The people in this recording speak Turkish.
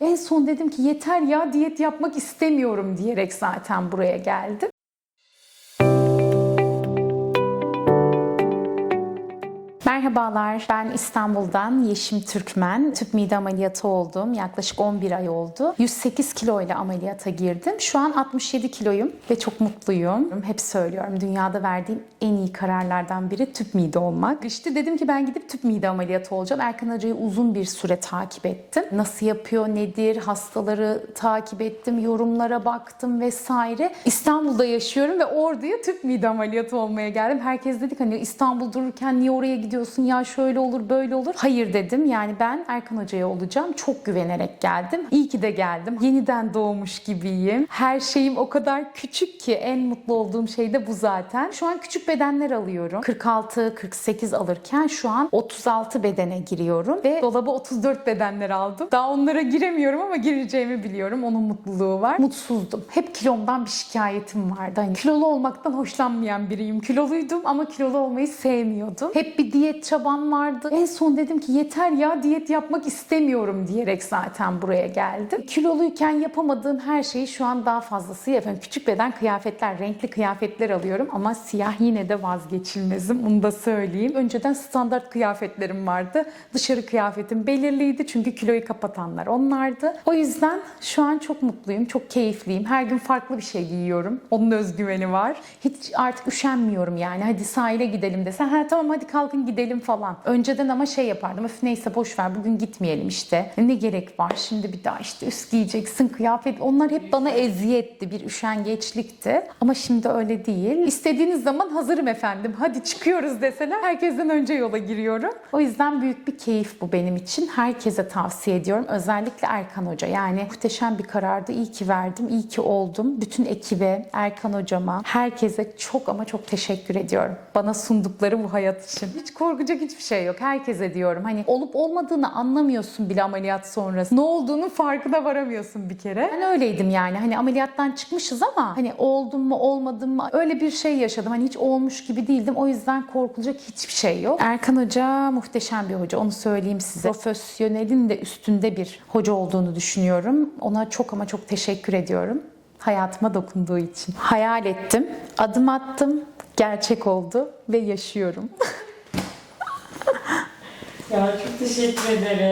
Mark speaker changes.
Speaker 1: En son dedim ki yeter ya diyet yapmak istemiyorum diyerek zaten buraya geldim. Merhabalar, ben İstanbul'dan Yeşim Türkmen. Tüp mide ameliyatı oldum. Yaklaşık 11 ay oldu. 108 kilo ile ameliyata girdim. Şu an 67 kiloyum ve çok mutluyum. Hep söylüyorum, dünyada verdiğim en iyi kararlardan biri tüp mide olmak. İşte dedim ki ben gidip tüp mide ameliyatı olacağım. Erkan Hoca'yı uzun bir süre takip ettim. Nasıl yapıyor, nedir, hastaları takip ettim, yorumlara baktım vesaire. İstanbul'da yaşıyorum ve Ordu'ya tüp mide ameliyatı olmaya geldim. Herkes dedik hani İstanbul dururken niye oraya gidiyorsun ya şöyle olur böyle olur. Hayır dedim yani ben Erkan Hoca'ya olacağım. Çok güvenerek geldim. İyi ki de geldim. Yeniden doğmuş gibiyim. Her şeyim o kadar küçük ki en mutlu olduğum şey de bu zaten. Şu an küçük bedenler alıyorum. 46-48 alırken şu an 36 bedene giriyorum ve dolaba 34 bedenler aldım. Daha onlara giremiyorum ama gireceğimi biliyorum. Onun mutluluğu var. Mutsuzdum. Hep kilomdan bir şikayetim vardı. Hani kilolu olmaktan hoşlanmayan biriyim. Kiloluydum ama kilolu olmayı sevmiyordum. Hep bir diyet çabam vardı. En son dedim ki yeter ya diyet yapmak istemiyorum diyerek zaten buraya geldim. Kiloluyken yapamadığım her şeyi şu an daha fazlası yapıyorum. Küçük beden kıyafetler, renkli kıyafetler alıyorum ama siyah yine de vazgeçilmezim. Onu da söyleyeyim. Önceden standart kıyafetlerim vardı. Dışarı kıyafetim belirliydi çünkü kiloyu kapatanlar onlardı. O yüzden şu an çok mutluyum, çok keyifliyim. Her gün farklı bir şey giyiyorum. Onun özgüveni var. Hiç artık üşenmiyorum yani. Hadi sahile gidelim desen. Ha tamam hadi kalkın gidelim falan. Önceden ama şey yapardım. Öf neyse boş ver bugün gitmeyelim işte. Ne gerek var şimdi bir daha işte üst giyeceksin kıyafet. Onlar hep bana eziyetti. Bir üşengeçlikti. Ama şimdi öyle değil. İstediğiniz zaman hazırım efendim. Hadi çıkıyoruz deseler herkesten önce yola giriyorum. O yüzden büyük bir keyif bu benim için. Herkese tavsiye ediyorum. Özellikle Erkan Hoca. Yani muhteşem bir karardı. İyi ki verdim. iyi ki oldum. Bütün ekibe, Erkan Hocama, herkese çok ama çok teşekkür ediyorum. Bana sundukları bu hayat için. Hiç korkacak hiçbir şey yok. Herkese diyorum. Hani olup olmadığını anlamıyorsun bile ameliyat sonrası. Ne olduğunu farkına varamıyorsun bir kere. Ben öyleydim yani. Hani ameliyattan çıkmışız ama hani oldum mu olmadım mı öyle bir şey yaşadım. Hani hiç olmuş gibi değildim. O yüzden korkulacak hiçbir şey yok. Erkan Hoca muhteşem bir hoca. Onu söyleyeyim size. Profesyonelin de üstünde bir hoca olduğunu düşünüyorum. Ona çok ama çok teşekkür ediyorum. Hayatıma dokunduğu için. Hayal ettim, adım attım, gerçek oldu ve yaşıyorum.
Speaker 2: Ya çok teşekkür ederim.